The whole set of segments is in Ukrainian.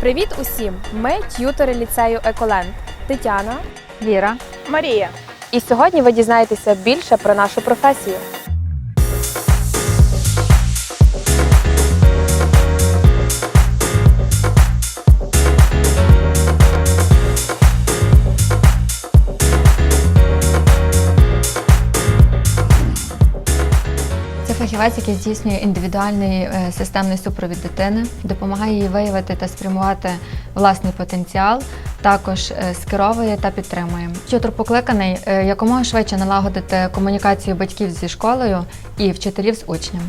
Привіт усім! Ми т'ютори ліцею Еколенд Тетяна. Віра. Марія. І сьогодні ви дізнаєтеся більше про нашу професію. Фахівець, який здійснює індивідуальний е, системний супровід дитини, допомагає їй виявити та спрямувати власний потенціал, також е, скеровує та підтримує. Тютор покликаний е, якомога швидше налагодити комунікацію батьків зі школою і вчителів з учнями.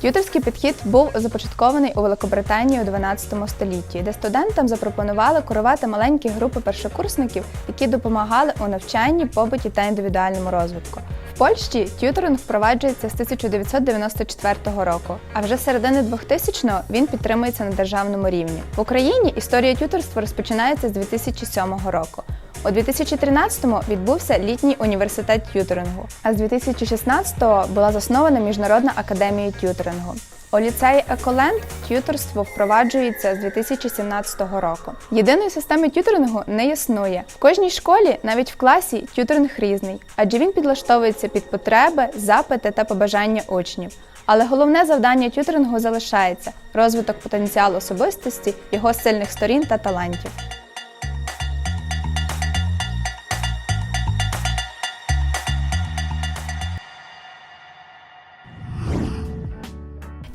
Т'юторський підхід був започаткований у Великобританії у 12 столітті, де студентам запропонували керувати маленькі групи першокурсників, які допомагали у навчанні, побуті та індивідуальному розвитку. Польщі т'юторинг впроваджується з 1994 року, а вже з середини 2000-го він підтримується на державному рівні. В Україні історія т'юторства розпочинається з 2007 року. У 2013-му відбувся літній університет т'юторингу, а з 2016-го була заснована Міжнародна академія т'юторингу. У ліцеї Еколенд т'юторство впроваджується з 2017 року. Єдиної системи т'юторингу не існує. В кожній школі, навіть в класі, т'юторинг різний, адже він підлаштовується під потреби, запити та побажання учнів. Але головне завдання т'юторингу залишається розвиток потенціалу особистості, його сильних сторін та талантів.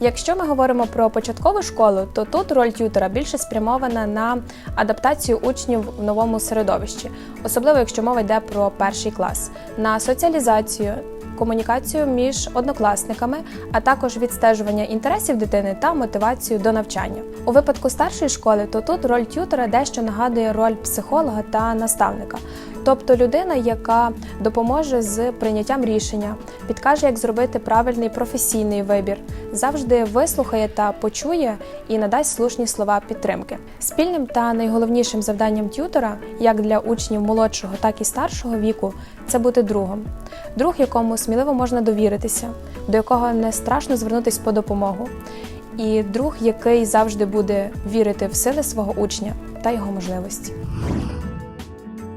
Якщо ми говоримо про початкову школу, то тут роль т'ютора більше спрямована на адаптацію учнів в новому середовищі, особливо якщо мова йде про перший клас, на соціалізацію. Комунікацію між однокласниками, а також відстежування інтересів дитини та мотивацію до навчання. У випадку старшої школи, то тут роль т'ютора дещо нагадує роль психолога та наставника, тобто людина, яка допоможе з прийняттям рішення, підкаже, як зробити правильний професійний вибір, завжди вислухає та почує і надасть слушні слова підтримки. Спільним та найголовнішим завданням т'ютора, як для учнів молодшого, так і старшого віку, це бути другом. Друг, якому сміливо можна довіритися, до якого не страшно звернутися по допомогу. І друг, який завжди буде вірити в сили свого учня та його можливості.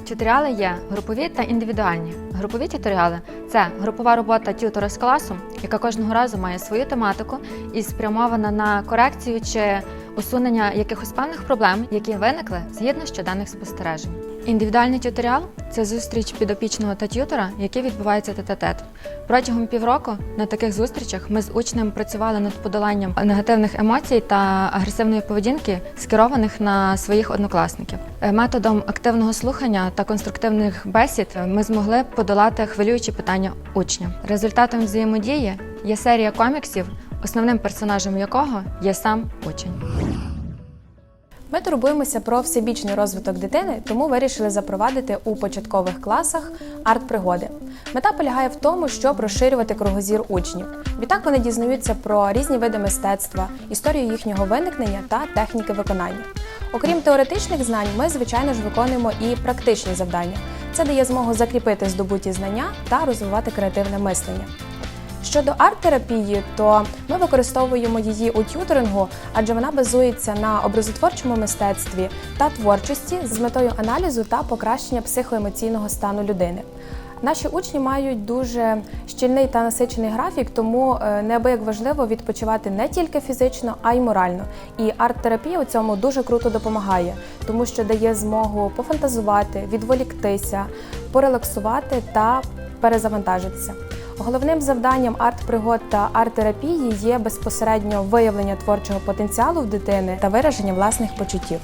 Тюторіали є групові та індивідуальні. Групові тюторіали це групова робота тютора з класом, яка кожного разу має свою тематику і спрямована на корекцію чи усунення якихось певних проблем, які виникли згідно щоденних спостережень. Індивідуальний тюторіал це зустріч підопічного та т'ютора, який відбувається тет-а-тет. Протягом півроку на таких зустрічах ми з учнем працювали над подоланням негативних емоцій та агресивної поведінки, скерованих на своїх однокласників. Е, Методом активного слухання та конструктивних бесід ми змогли подолати хвилюючі питання учня. Результатом взаємодії є серія коміксів, основним персонажем якого є сам учень. Ми турбуємося про всебічний розвиток дитини, тому вирішили запровадити у початкових класах арт-пригоди. Мета полягає в тому, щоб розширювати кругозір учнів. Відтак вони дізнаються про різні види мистецтва, історію їхнього виникнення та техніки виконання. Окрім теоретичних знань, ми, звичайно ж, виконуємо і практичні завдання. Це дає змогу закріпити здобуті знання та розвивати креативне мислення. Щодо арт-терапії, то ми використовуємо її у т'юторингу, адже вона базується на образотворчому мистецтві та творчості з метою аналізу та покращення психоемоційного стану людини. Наші учні мають дуже щільний та насичений графік, тому е, неабияк важливо відпочивати не тільки фізично, а й морально. І арт-терапія у цьому дуже круто допомагає, тому що дає змогу пофантазувати, відволіктися, порелаксувати та перезавантажитися. Головним завданням арт-пригод та арт-терапії є безпосередньо виявлення творчого потенціалу в дитини та вираження власних почуттів.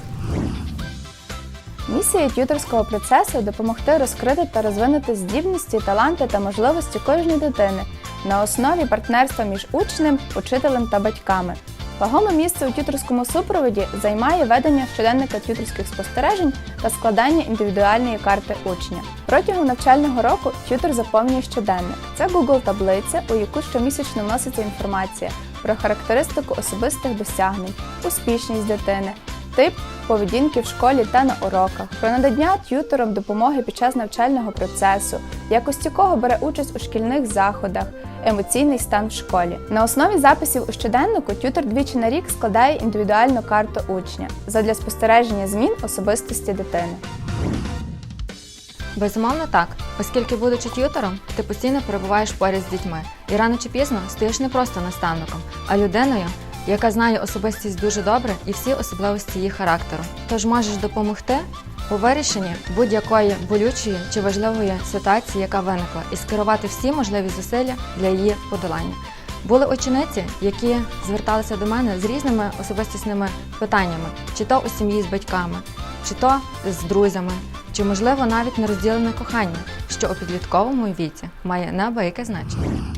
Місія т'юторського процесу допомогти розкрити та розвинути здібності, таланти та можливості кожної дитини на основі партнерства між учнем, учителем та батьками. Вагоме місце у т'юторському супроводі займає ведення щоденника т'юторських спостережень та складання індивідуальної карти учня. Протягом навчального року т'ютор заповнює щоденник. Це Google таблиця, у яку щомісячно вноситься інформація про характеристику особистих досягнень, успішність дитини, тип поведінки в школі та на уроках, про надання т'юторам допомоги під час навчального процесу, якості кого бере участь у шкільних заходах, емоційний стан в школі. На основі записів у щоденнику т'ютор двічі на рік складає індивідуальну карту учня задля спостереження змін особистості дитини. Безумовно так, оскільки, будучи т'ютором, ти постійно перебуваєш поряд з дітьми і рано чи пізно стаєш не просто наставником, а людиною, яка знає особистість дуже добре і всі особливості її характеру. Тож можеш допомогти у вирішенні будь-якої болючої чи важливої ситуації, яка виникла, і скерувати всі можливі зусилля для її подолання. Були учениці, які зверталися до мене з різними особистісними питаннями, чи то у сім'ї з батьками, чи то з друзями, чи можливо навіть нерозділене кохання, що у підлітковому віці має неабияке значення.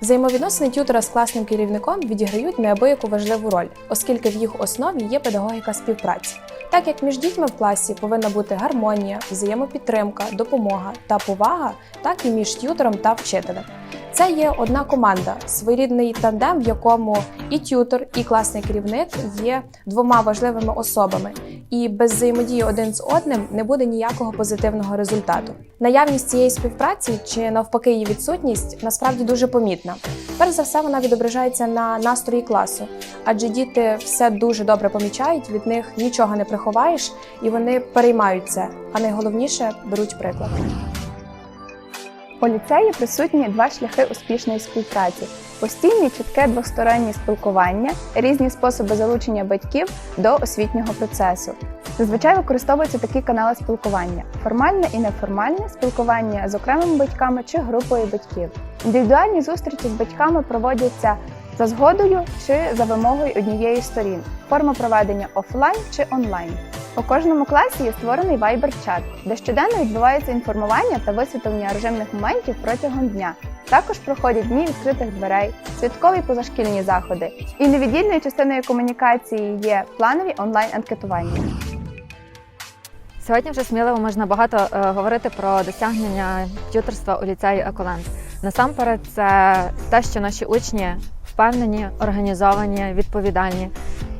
Взаємовідносини тютора з класним керівником відіграють неабияку важливу роль, оскільки в їх основі є педагогіка співпраці. Так як між дітьми в класі повинна бути гармонія, взаємопідтримка, допомога та повага, так і між тютором та вчителем. Це є одна команда, своєрідний тандем, в якому і тютор, і класний керівник є двома важливими особами, і без взаємодії один з одним не буде ніякого позитивного результату. Наявність цієї співпраці чи навпаки її відсутність насправді дуже помітна. Перш за все, вона відображається на настрої класу, адже діти все дуже добре помічають, від них нічого не приховаєш, і вони переймають це. А найголовніше беруть приклад. У ліцеї присутні два шляхи успішної співпраці: постійне чітке двостороннє спілкування, різні способи залучення батьків до освітнього процесу. Зазвичай використовуються такі канали спілкування: формальне і неформальне спілкування з окремими батьками чи групою батьків. Індивідуальні зустрічі з батьками проводяться за згодою чи за вимогою однієї з сторін. Форма проведення офлайн чи онлайн. У кожному класі є створений Viber-чат, де щоденно відбувається інформування та висвітлення режимних моментів протягом дня. Також проходять дні відкритих дверей, святкові позашкільні заходи. І невіддільною частиною комунікації є планові онлайн-анкетування. Сьогодні вже сміливо можна багато е, говорити про досягнення тюторства у ліцеї Еколенд. Насамперед, це те, що наші учні впевнені, організовані, відповідальні,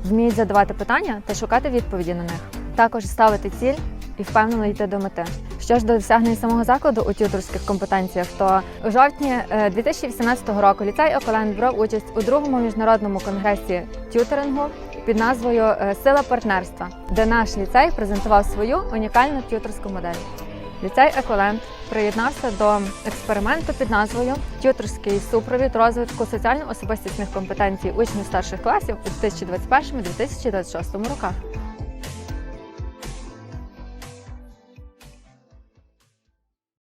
вміють задавати питання та шукати відповіді на них. Також ставити ціль і впевнено йти до мети. Що ж до досягнень самого закладу у тюторських компетенціях, то у жовтні е, 2018 року ліцей Еколенд брав участь у другому міжнародному конгресі тюторингу під назвою е, Сила партнерства, де наш ліцей презентував свою унікальну тюторську модель. Ліцей Еколенд приєднався до експерименту під назвою Тюторський супровід розвитку соціально-особистісних компетенцій учнів старших класів у 2021-2026 роках.